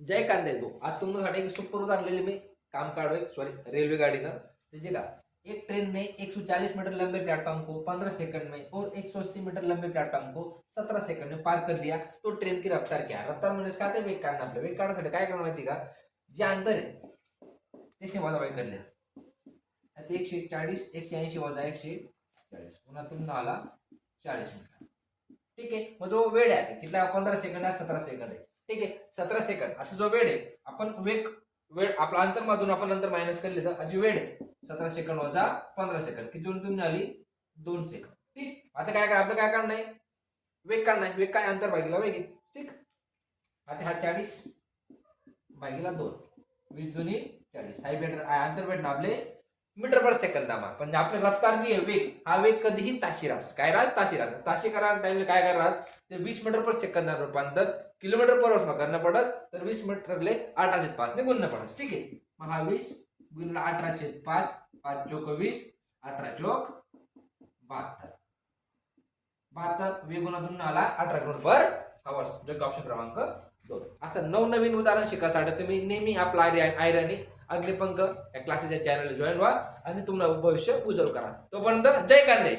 जय कांदे भाऊ आज तुमच्यासाठी एक सुपर आणलेली मी. काम काढू सॉरी रेलवे गाड़ी का? एक ट्रेन ने 140 मीटर लंबे प्लेटफॉर्म को 15 सेकंड में और 180 मीटर लंबे प्लेटफॉर्म को 17 सेकंड में पार कर लिया. तो ट्रेन की रफ्तार क्या? रफ्तार म्हणजे काय? ते वेग काढणं आपलं. वेग काढण्यासाठी काय करणं माहिती का? जे अंतर आहे ते वजा वाई कर लिया आता एकशे चाळीस एकशे ऐंशी वजा एकशे चाळीस पुन्हा तुम्ही आला चाळीस मीटर ठीक आहे. मग जो वेळ आहे किती पंधरा सेकंड आहे सतरा सेकंड आहे. ठीक आहे सतरा सेकंड असा जो वेळ आहे आपण वेग वेळ आपला अंतर मधून आपण नंतर मायनस केले तर जी वेळ आहे. सतरा सेकंड वजा पंधरा सेकंड किती होऊन तुम्ही आली? दोन सेकंड ठीक? आता काय काय आपलं काय काढणं आहे? वेग काढणं आहे. वेग काय? अंतर भागीला वेग ठीक? आता हा चाळीस भागीला दोन. वीस दोन्ही चाळीस. हाय भेट अंतर भेटणं आपले मीटर पर सेकंद दामा पण आपली रफ्तार जी आहे वेग हा वेग कधीही ताशी रास काय रास ताशी रास ताशी करा टाइमला काय करा ते वीस मीटर पर सेकंद रूपांतर किलोमीटर पर वर्ष करणं पडस तर वीस मीटरले अठराशे पाच ने गुणणं पडस. ठीक आहे? मग हा वीस गुणला अठराशे पाच पाच चोक वीस अठरा चोक बहात्तर. बहात्तर वेगुणातून आला अठरा गुण पर आवर्स जो ऑप्शन क्रमांक दोन. असं नवनवीन उदाहरण शिकासाठी तुम्ही नेहमी आपला आयराणी अग्निपंख या क्लासेसच्या चॅनलला जॉईन व्हा आणि तुम्हाला भविष्य उज्ज्वल करा. तोपर्यंत जय कांदेश.